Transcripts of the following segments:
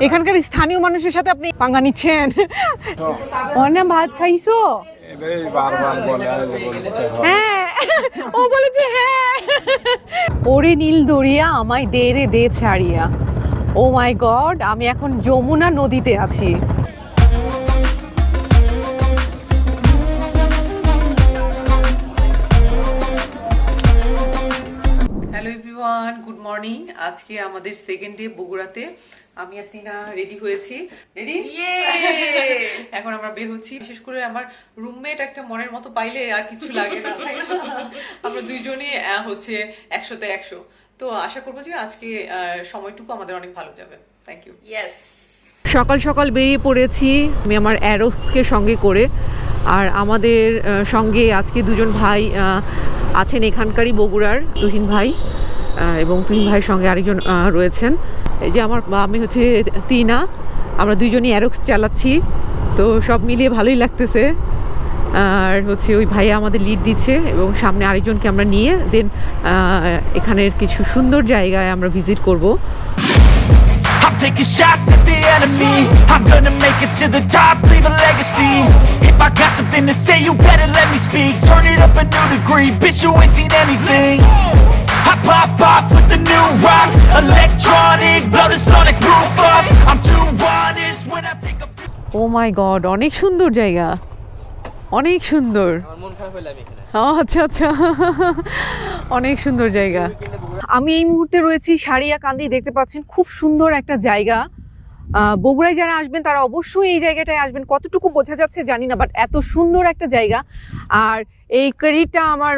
এখানকার স্থানীয় মানুষের সাথে আপনি পাঙ্গা নিচ্ছেন? অনা ভাত খাইছো? এটাই বারবার বলে আর বলছে হ্যাঁ। ও বলেছে হ্যাঁ। ওরে নীল দরিয়া আমায় দে রে দে ছাড়িয়া। ও মাই গড আমি এখন যমুনা নদীতে আছি। মর্নিং আজকে আমাদের সেকেন্ড ডে বগুড়াতে। আমি আর তিনা রেডি হয়েছি। রেডি এখন আমরা বের হচ্ছি। বিশেষ করে আমার রুমমেট একটা মনের মতো পাইলে আর কিছু লাগে না আমরা দুইজনই আহ, হচ্ছে একশোতে একশো। তো আশা করব যে আজকে সময়টুকু আমাদের অনেক ভালো যাবে। থ্যাংক ইউ ইয়েস সকাল সকাল বেরিয়ে পড়েছি আমি আমার অ্যারোসকে সঙ্গে করে। আর আমাদের আহ, সঙ্গে আজকে দুজন ভাই আহ, আছেন এখানকারই বগুড়ার তুহিন ভাই। এবং তুহিন ভাইয়ের সঙ্গে আরেকজন রয়েছেন এই যে আমার আমি হচ্ছে তিনা আমরা দুইজনই অ্যারোক্স চালাচ্ছি তো সব মিলিয়ে ভালোই লাগতেছে আর হচ্ছে ওই ভাইয়া আমাদের লিড দিচ্ছে এবং সামনে আরেকজনকে আমরা নিয়ে দেন এখানের কিছু সুন্দর জায়গায় আমরা ভিজিট করব taking shots at the enemy I'm gonna make it to the top, leave a legacy If I got something to say, you better let me speak Turn it up a new degree, bitch you ain't seen anything I pop off with the new rock Electronic, blow the sonic roof up I'm too honest when I take a Oh my god, অনেক সুন্দর জায়গা অনেক সুন্দর আচ্ছা আচ্ছা অনেক সুন্দর জায়গা আমি এই মুহূর্তে রয়েছি সারিয়া কান্দি দেখতে পাচ্ছেন খুব সুন্দর একটা জায়গা বগুড়ায় যারা আসবেন তারা অবশ্যই এই জায়গাটায় আসবেন। কতটুকু বোঝা যাচ্ছে জানি না বাট এত সুন্দর একটা জায়গা। আর এই ক্রেডিটটা আমার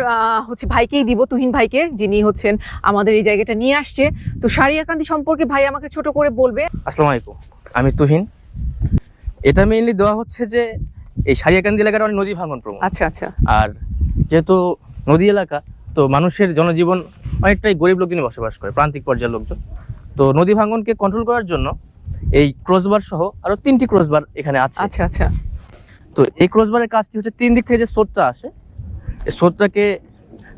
হচ্ছে ভাইকেই দিব তুহিন ভাইকে যিনি হচ্ছেন আমাদের এই জায়গাটা নিয়ে আসছে। তো সারিয়াকান্দি সম্পর্কে ভাই আমাকে ছোট করে বলবে। আসসালামু আলাইকুম আমি তুহিন। এটা মেইনলি দেওয়া হচ্ছে যে এই সারিয়াকান্দি এলাকার অনেক নদী ভাঙন প্রবণ। আচ্ছা আচ্ছা। আর যেহেতু নদী এলাকা তো মানুষের জনজীবন অনেকটাই গরিব লোকজনই বসবাস করে প্রান্তিক পর্যায়ের লোকজন। তো নদী ভাঙনকে কন্ট্রোল করার জন্য এই ক্রসবার সহ আরও তিনটি ক্রসবার এখানে আছে। আচ্ছা আচ্ছা। তো এই ক্রসবারের কাজটি হচ্ছে তিন দিক থেকে যে স্রোতটা আসে এই স্রোতটাকে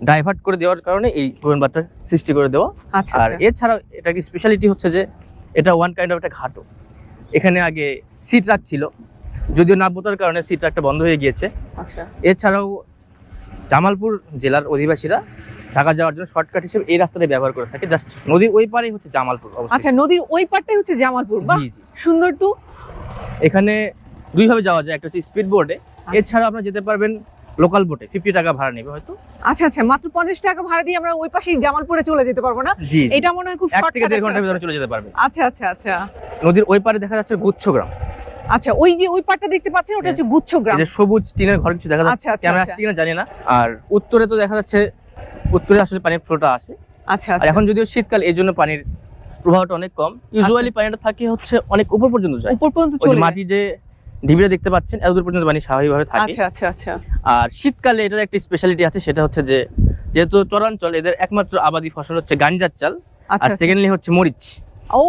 ডাইভার্ট করে দেওয়ার কারণে এই প্রবণবারটা সৃষ্টি করে দেওয়া। আচ্ছা আর আচ্ছা। এছাড়াও এটা কি স্পেশালিটি হচ্ছে যে এটা ওয়ান কাইন্ড অফ একটা ঘাটও এখানে আগে সি ট্রাক ছিল যদিও নাব্যতার কারণে সি ট্রাকটা বন্ধ হয়ে গিয়েছে। আচ্ছা। এছাড়াও জামালপুর জেলার অধিবাসীরা ঢাকা যাওয়ার জন্য শর্টকাট হিসেবে এই রাস্তাটা ব্যবহার করে থাকে। জাস্ট নদীর ওই পারেই হচ্ছে জামালপুর। আচ্ছা নদীর ওই পারটাই হচ্ছে জামালপুর বাহ! জি জি। সুন্দর তো। এখানে দুইভাবে যাওয়া যায় একটা হচ্ছে স্পিড বোটে এছাড়া আপনারা যেতে পারবেন লোকাল বোটে ফিফটি টাকা ভাড়া নেবে হয়তো। আচ্ছা আচ্ছা মাত্র পঞ্চাশ টাকা ভাড়া দিয়ে আমরা ওই পাশেই জামালপুরে চলে যেতে পারব না? জি। এটা মনে হয় খুব এক থেকে দেড় ঘণ্টার ভিতরে চলে যেতে পারবে আচ্ছা আচ্ছা আচ্ছা। নদীর ওই পারে দেখা যাচ্ছে গুচ্ছগ্রাম আচ্ছা ওই যে ওই পাটটা দেখতে পাচ্ছেন ওটা হচ্ছে গুচ্ছগ্রাম যে সবুজ টিনের ঘর কিছু দেখা আচ্ছা, যাচ্ছে আচ্ছা, ক্যামেরা আচ্ছা। আসছে কিনা জানি না। আর উত্তরে তো দেখা যাচ্ছে উত্তরে আসলে পানির ফ্লোটা আসে। আচ্ছা আর আচ্ছা। এখন যদিও শীতকাল এই জন্য পানির প্রভাবটা অনেক কম। ইউজুয়ালি পানিটা থাকে হচ্ছে অনেক উপর পর্যন্ত যায়। উপর পর্যন্ত চলে মাটি যে ঢিবিটা দেখতে পাচ্ছেন এতদূর পর্যন্ত পানি স্বাভাবিকভাবে থাকে। আচ্ছা আচ্ছা আচ্ছা। আর শীতকালে এটার একটা স্পেশালিটি আছে সেটা হচ্ছে যে যেহেতু চরাঞ্চল এদের একমাত্র আবাদি ফসল হচ্ছে গাঞ্জার চাল। আর আচ্ছা সেকেন্ডলি হচ্ছে মরিচ। ও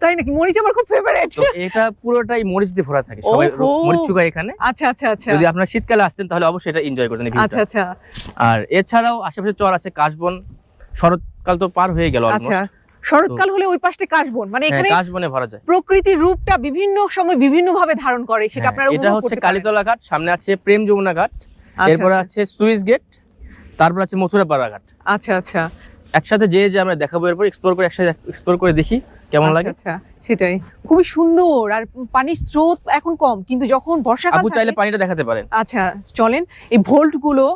তাই নাকি? মরিচ আমার খুব ফেভারিট এটা পুরোটাই মরিচ দিয়ে ভরা থাকে। সবাই মরিচ শুকায় এখানে। আচ্ছা আচ্ছা আচ্ছা। যদি আপনারা শীতকালে আসতেন তাহলে অবশ্যই এটা এনজয় করতেন আচ্ছা আচ্ছা। আর এছাড়াও আশেপাশে চর আছে কাশবন। শরৎকাল তো পার হয়ে গেল আচ্ছা। অলমোস্ট শরৎকাল হলে ওই পাশটা কাশবন। মানে এখানে কাশবনে ভরা যায়। প্রকৃতির রূপটা বিভিন্ন সময় বিভিন্ন ভাবে ধারণ করে সেটা হ্যাঁ, আপনারা এটা হচ্ছে কালীতলা ঘাট সামনে আছে প্রেম যমুনা ঘাট আচ্ছা, এরপরে আছে সুইস গেট তারপর আছে মথুরাপাড়া ঘাট। আচ্ছা আচ্ছা। একসাথে যে যে আমরা দেখাবো এরপর এক্সপ্লোর করে একসাথে এক্সপ্লোর করে দেখি। কেমন আচ্ছা, লাগে? আচ্ছা সেটাই। খুবই সুন্দর আর পানির স্রোত এখন কম কিন্তু যখন বর্ষাকাল আপু চাইলে পানিটা দেখাতে পারেন আচ্ছা চলেন। এই ভোল্টগুলো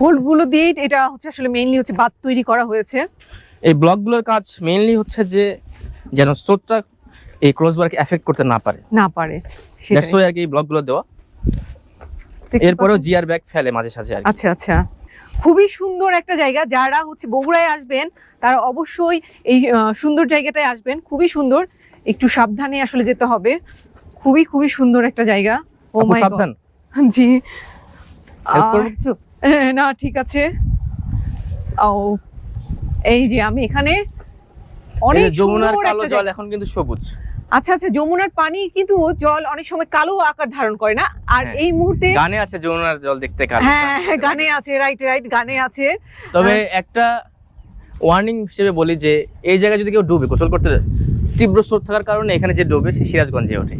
ভোল্টগুলো দিয়ে এটা হচ্ছে আসলে মেইনলি হচ্ছে বাদ তৈরি করা হয়েছে। এই ব্লকগুলোর কাজ মেইনলি হচ্ছে যে যেন স্রোতটা এই ক্রসবারকে এফেক্ট করতে না পারে। না পারে। দ্যাটস ওয়াই আর কি এই ব্লকগুলো দেওয়া। এরপরেও? জিআর ব্যাগ ফেলে মাঝে সাঝে আর আচ্ছা আচ্ছা। খুবই সুন্দর একটা জায়গা। যারা হচ্ছে বগুড়ায় আসবেন তারা অবশ্যই এই সুন্দর জায়গাটায় আসবেন। খুবই সুন্দর। একটু সাবধানে আসলে যেতে হবে। খুবই খুবই সুন্দর একটা জায়গা। ও মাই সাবধান। জি। না ঠিক আছে। ও এই যে আমি এখানে অনেক যমুনার কালো জল এখন কিন্তু সবুজ। আচ্ছা আচ্ছা যমুনার পানি কিন্তু জল অনেক সময় কালো আকার ধারণ করে না? আর হ্যাঁ। এই মুহূর্তে গানে আছে যমুনার জল দেখতে কালো। হ্যাঁ হ্যাঁ, গানে আছে রাইট রাইট গানে আছে। তবে একটা ওয়ার্নিং হিসেবে বলি যে এই জায়গায় যদি কেউ ডুবে গোসল করতে তীব্র স্রোত থাকার কারণে এখানে যে ডোবে সে সিরাজগঞ্জে ওঠে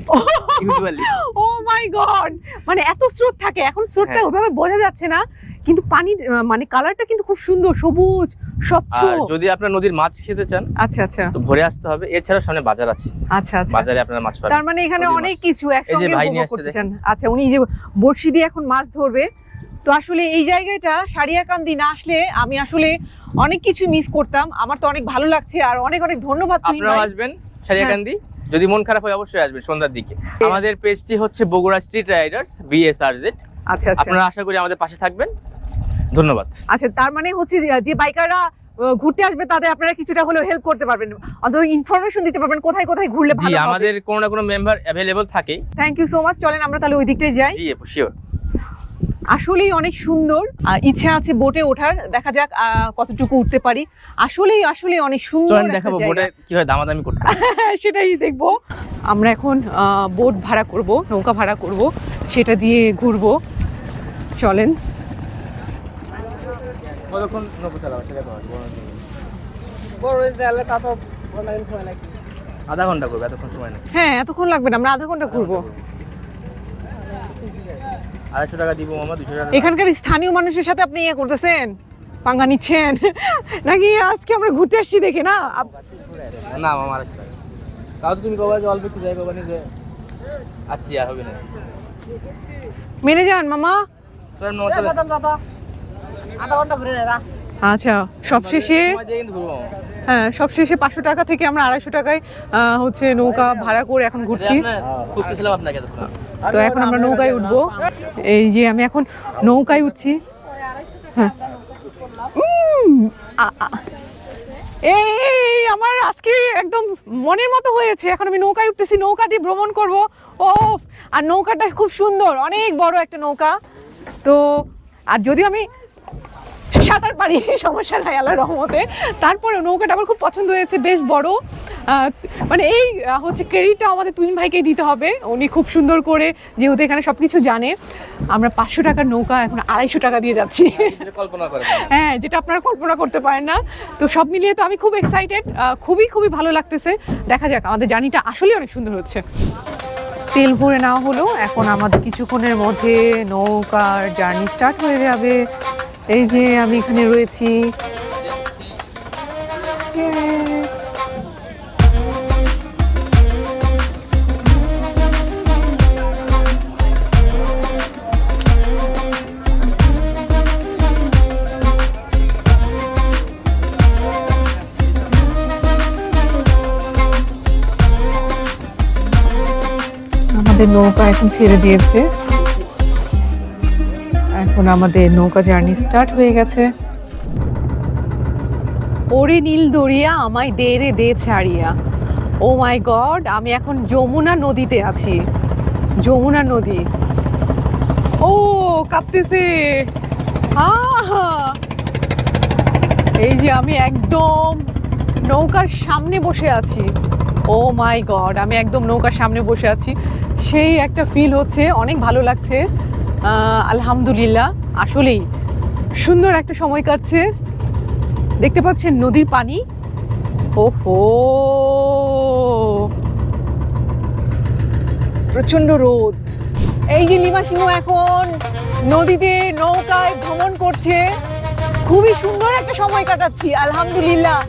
ইউজুয়ালি ও মাই গড মানে এত স্রোত থাকে এখন স্রোতটা হ্যাঁ। ওইভাবে বোঝা যাচ্ছে না। কিন্তু পানির মানে কালারটা কিন্তু খুব সুন্দর সবুজ স্বচ্ছ। আর যদি আপনার নদীর মাছ খেতে চান আচ্ছা আচ্ছা। তো ভরে আসতে হবে। এছাড়া সামনে বাজার আছে। আচ্ছা আচ্ছা। বাজারে আপনারা মাছ পাবেন। তার মানে এখানে অনেক কিছু একসঙ্গে উপভোগ করতে চান। আচ্ছা উনি যে বড়শি দিয়ে এখন মাছ ধরবে তো আসলে এই জায়গাটা সারিয়াকান্দি না আসলে আমি আসলে অনেক কিছু মিস করতাম। আমার তো অনেক ভালো লাগছে আর অনেক অনেক ধন্যবাদ ভাই। আসবেন সারিয়াকান্দি। যদি মন খারাপ হয় অবশ্যই আসবেন সন্ধ্যার দিকে। আমাদের পেজটি হচ্ছে বগুড়া স্ট্রিট রাইডার্স বিএসআরজেড আচ্ছা আচ্ছা। আপনারা আশা করি আমাদের পাশে থাকবেন। ধন্যবাদ। আচ্ছা তার মানে হচ্ছে যে- বাইকাররা ঘুরতে আসবে তাদের আপনারা কিছুটা হলেও হেল্প করতে পারবেন। অথবা ইনফরমেশন দিতে পারবেন কোথায় কোথায় ঘুরলে ভালো হবে। আমাদের কোনো না কোনো মেম্বার অ্যাভেলেবল থাকেই থ্যাংক ইউ সো মাচ চলেন আমরা তাহলে ওই দিকটাই যাই। জি শিওর আসলেই অনেক সুন্দর। ইচ্ছা আছে বোটে ওঠার। দেখা যাক আহ, কতটুকু উঠতে পারি। আসলেই আসলে অনেক সুন্দর দেখাবো। বোটে কীভাবে দামাদামি করতে সেটাই দেখব। আমরা এখন বোট ভাড়া করব নৌকা ভাড়া করব সেটা দিয়ে ঘুরবো। চলেন। আধা ঘণ্টা করবে এতক্ষণ সময় হ্যাঁ এতক্ষণ লাগবে না আমরা আধা ঘণ্টা ঘুরবো। আড়াইশো টাকা দিব মামা দুশো টাকা এখানকার স্থানীয় মানুষের সাথে আপনি ইয়ে করতেছেন? পাঙ্গা নিচ্ছেন? নাকি আজকে আমরা ঘুরতে আসছি দেখে না? না মামা আড়াইশো তাও তুমি কবা যে অল্প একটু জায়গা বানিয়ে যে আচ্ছা আর হবে না। মেনে যান মামা। চলেন মামা চলেন আচ্ছা সবশেষে সময় দিয়ে কিন্তু ঘুরবো। মামা। হ্যাঁ সবশেষে পাঁচশো টাকা থেকে আমরা আড়াইশো টাকায় হচ্ছে নৌকা ভাড়া করে এখন ঘুরছি। তো এখন আমরা নৌকায় উঠবো। এই যে আমি এখন নৌকায় উঠছি। হ্যাঁ। এই আমার আজকে একদম মনের মতো হয়েছে। এখন আমি নৌকায় উঠতেছি, নৌকা দিয়ে ভ্রমণ করব। ও আর নৌকাটা খুব সুন্দর, অনেক বড় একটা নৌকা। তো, আর যদিও আমি সাঁতার পারি সমস্যা নাই আল্লাহ রহমতে। তারপরে নৌকাটা আমার খুব পছন্দ হয়েছে বেশ বড়। মানে এই হচ্ছে ক্রেডিটটা আমাদের তুহিন ভাইকেই দিতে হবে। উনি খুব সুন্দর করে যেহেতু এখানে সব কিছু জানে আমরা পাঁচশো টাকার নৌকা এখন আড়াইশো টাকা দিয়ে যাচ্ছি। হ্যাঁ যেটা আপনারা কল্পনা করতে পারেন না। তো সব মিলিয়ে তো আমি খুব এক্সাইটেড খুবই খুবই ভালো লাগতেছে। দেখা যাক আমাদের জার্নিটা আসলেই অনেক সুন্দর হচ্ছে। তেল ভরে নেওয়া হলো এখন আমাদের কিছুক্ষণের মধ্যে নৌকার জার্নি স্টার্ট হয়ে যাবে। এই যে আমি এখানে রয়েছি। আমাদের নৌকা এখন ছেড়ে দিয়েছে। এখন আমাদের নৌকা জার্নি স্টার্ট হয়ে গেছে। ওরে নীল দরিয়া, আমায় দে রে, দে ছাড়িয়া। ও মাই গড, আমি এখন যমুনা নদীতে আছি। যমুনা নদী। ও, কাঁপতেছে! এই যে আমি একদম নৌকার সামনে বসে আছি। ও মাই গড, আমি একদম নৌকার সামনে বসে আছি। সেই একটা ফিল হচ্ছে, অনেক ভালো লাগছে। আলহামদুলিল্লাহ, আসলেই সুন্দর একটা সময় কাটছে। দেখতে পাচ্ছেন নদীর পানি। ওহো! প্রচণ্ড রোদ। এই যে লিমা সিংহ এখন নদীতে নৌকায় ভ্রমণ করছে। খুবই সুন্দর একটা সময় কাটাচ্ছি, আলহামদুলিল্লাহ।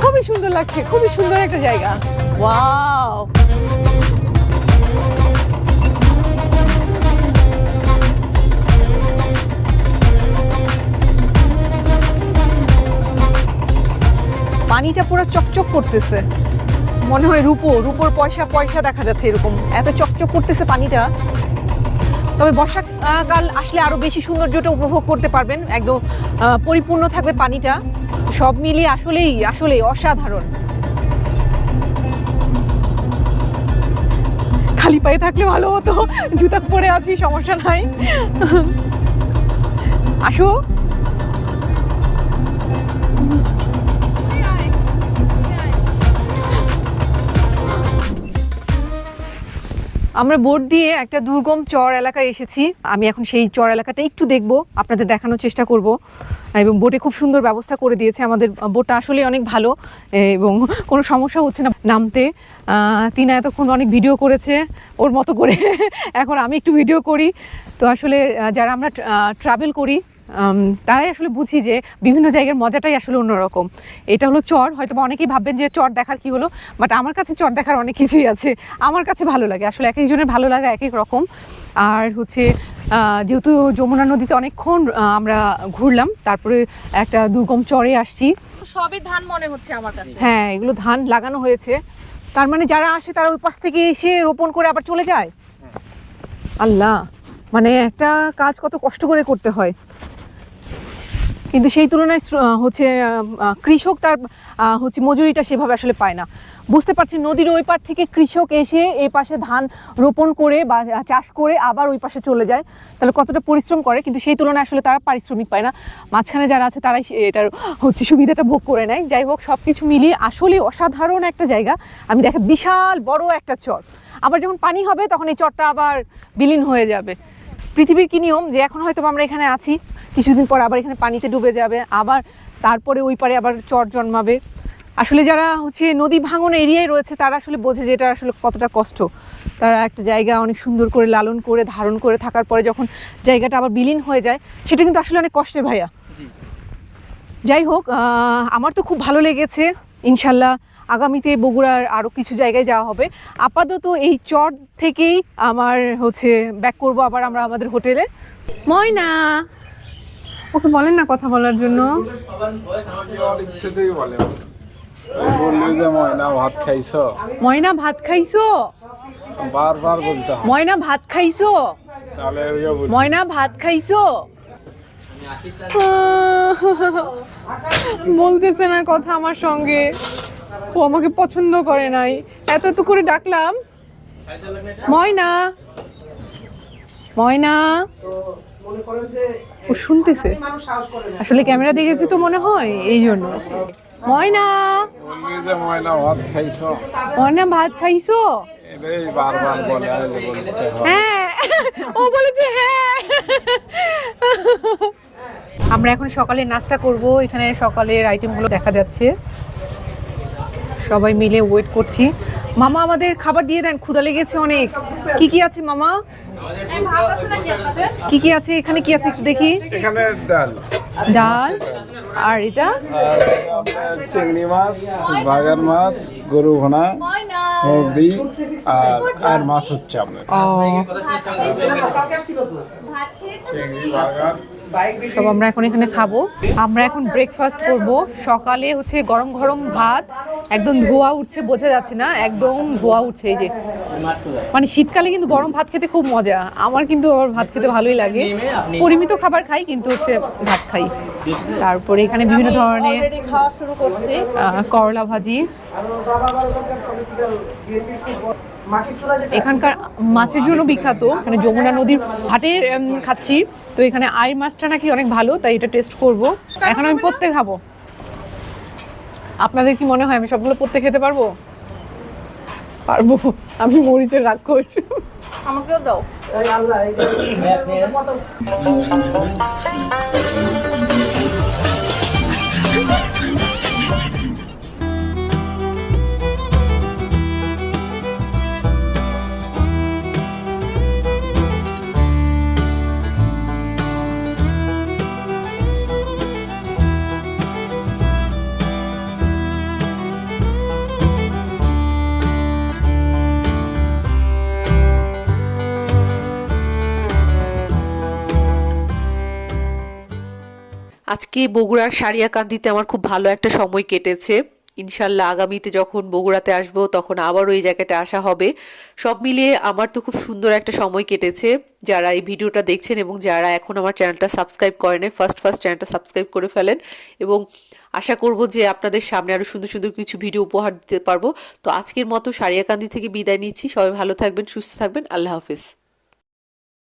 খুবই সুন্দর লাগছে, খুবই সুন্দর একটা জায়গা। ওয়াও! পানিটা পুরো চকচক করতেছে। মনে হয় রূপো, রূপোর পয়সা পয়সা দেখা যাচ্ছে এরকম। এত চকচক করতেছে পানিটা। তবে বর্ষাকাল আসলে আরও বেশি সৌন্দর্যটা উপভোগ করতে পারবেন। একদম পরিপূর্ণ থাকবে পানিটা। সব মিলিয়ে আসলেই আসলেই অসাধারণ। খালি পায়ে থাকলে ভালো হতো। জুতা পরে আছি, সমস্যা নাই। আসো। আমরা বোট দিয়ে একটা দুর্গম চর এলাকায় এসেছি। আমি এখন সেই চর এলাকাটা একটু দেখব, আপনাদের দেখানোর চেষ্টা করব। এবং বোটে খুব সুন্দর ব্যবস্থা করে দিয়েছে আমাদের, বোটটা আসলে অনেক ভালো এবং কোনো সমস্যা হচ্ছে না নামতে। তিনা এতক্ষণ অনেক ভিডিও করেছে, ওর মতো করে। এখন আমি একটু ভিডিও করি। তো আসলে যারা আমরা ট্রাভেল করি তারাই আসলে বুঝি যে বিভিন্ন জায়গার মজাটাই আসলে অন্যরকম। এটা হলো চর হয়তো বা অনেকেই ভাববেন যে চর দেখার কি হলো বাট আমার কাছে চর দেখার অনেক কিছুই আছে। আমার কাছে ভালো লাগে আসলে এক একজনের ভালো লাগা এক এক রকম। আর হচ্ছে যেহেতু যমুনা নদীতে অনেকক্ষণ আমরা ঘুরলাম তারপরে একটা দুর্গম চরে আসছি। সবই ধান মনে হচ্ছে আমার কাছে। হ্যাঁ এগুলো ধান লাগানো হয়েছে। তার মানে যারা আসে তারা ওই পাশ থেকে এসে রোপণ করে আবার চলে যায়? আল্লাহ মানে একটা কাজ কত কষ্ট করে করতে হয়। কিন্তু সেই তুলনায় হচ্ছে কৃষক তার হচ্ছে মজুরিটা সেভাবে আসলে পায় না। বুঝতে পারছি নদীর ওই পার থেকে কৃষক এসে এই পাশে ধান রোপণ করে বা চাষ করে আবার ওই পাশে চলে যায়। তাহলে কতটা পরিশ্রম করে, কিন্তু সেই তুলনায় আসলে তারা পারিশ্রমিক পায় না। মাঝখানে যারা আছে তারাই এটার হচ্ছে সুবিধাটা ভোগ করে নেয়। যাই হোক সব কিছু মিলিয়ে আসলে অসাধারণ একটা জায়গা। আমি দেখা বিশাল বড় একটা চর। আবার যখন পানি হবে, তখন এই চরটা আবার বিলীন হয়ে যাবে। পৃথিবীর কি নিয়ম? যে এখন হয়তো আমরা এখানে আছি কিছুদিন পর আবার এখানে পানিতে ডুবে যাবে আবার তারপরে ওই পারে আবার চর জন্মাবে। আসলে যারা হচ্ছে নদী ভাঙন এরিয়ায় রয়েছে তারা আসলে বোঝে যে এটা আসলে কতটা কষ্ট। তারা একটা জায়গা অনেক সুন্দর করে লালন করে ধারণ করে থাকার পরে যখন জায়গাটা আবার বিলীন হয়ে যায় সেটা কিন্তু আসলে অনেক কষ্টের ভাইয়া। যাই হোক আমার তো খুব ভালো লেগেছে ইনশাল্লাহ আগামীতে বগুড়ার আরও কিছু জায়গায় যাওয়া হবে। আপাতত এই চর থেকেই আমার হচ্ছে ব্যাক করব আবার আমরা আমাদের হোটেলে। ময়না! ওকে বলেন না কথা বলার জন্য। ময়না, ভাত খাইছো? বারবার বলতে ময়না, ভাত খাইছো? ময়না, ভাত খাইছো? বলতেছে না কথা আমার সঙ্গে। ও আমাকে পছন্দ করে নাই। এত এত করে ডাকলাম। ময়না। ময়না। ও শুনতেছে। আসলে ক্যামেরা দেখেছি তো মনে হয়, এই জন্য। ময়না। ময়না, ভাত খাইছো। হ্যাঁ। ও বলেছে হ্যাঁ। আমরা এখন সকালে নাস্তা করব। এখানে সকালের আইটেমগুলো দেখা যাচ্ছে। সবাই মিলে ওয়েট করছি। মামা আমাদের খাবার দিয়ে দেন ক্ষুদা লেগেছে অনেক। কি কি আছে মামা? কি কি আছে? এখানে কি আছে একটু দেখি। এখানে ডাল। ডাল। আর এটা? চিংড়ি মাছ বাগান মাছ গরু ঘোনা মুরগি আর আর মাছ হচ্ছে আপনার ও। চিংড়ি বাগান। সব আমরা এখন এখানে খাব। আমরা এখন ব্রেকফাস্ট করব। সকালে হচ্ছে গরম গরম ভাত একদম ধোয়া উঠছে বোঝা যাচ্ছে না একদম ধোয়া উঠছে এই যে। মানে শীতকালে কিন্তু গরম ভাত খেতে খুব মজা। আমার কিন্তু আবার ভাত খেতে ভালোই লাগে। পরিমিত খাবার খাই কিন্তু হচ্ছে ভাত খাই। তারপরে এখানে বিভিন্ন ধরনের খাওয়া শুরু করছি। করলা ভাজি। এখানকার মাছের জন্য বিখ্যাত। এখানে যমুনা নদীর উম, খাচ্ছি। তো এখানে আই মাছটা নাকি অনেক ভালো তাই এটা টেস্ট করব। এখন আমি পড়তে খাব। আপনাদের কি মনে হয় আমি সবগুলো পড়তে খেতে পারব? পারব। আমি মরিচের রাক্ষস। আমাকেও দাও। আজকে বগুড়ার সারিয়াকান্দিতে আমার খুব ভালো একটা সময় কেটেছে। ইনশাল্লাহ আগামীতে যখন বগুড়াতে আসব, তখন আবারও এই জায়গাটা আসা হবে। সব মিলিয়ে আমার তো খুব সুন্দর একটা সময় কেটেছে। যারা এই ভিডিওটা দেখছেন এবং যারা এখন আমার চ্যানেলটা সাবস্ক্রাইব করেন ফার্স্ট ফার্স্ট চ্যানেলটা সাবস্ক্রাইব করে ফেলেন এবং আশা করব যে আপনাদের সামনে আরও সুন্দর সুন্দর কিছু ভিডিও উপহার দিতে পারব। তো আজকের মতো সারিয়াকান্দি থেকে বিদায় নিচ্ছি। সবাই ভালো থাকবেন, সুস্থ থাকবেন। আল্লাহ হাফিজ।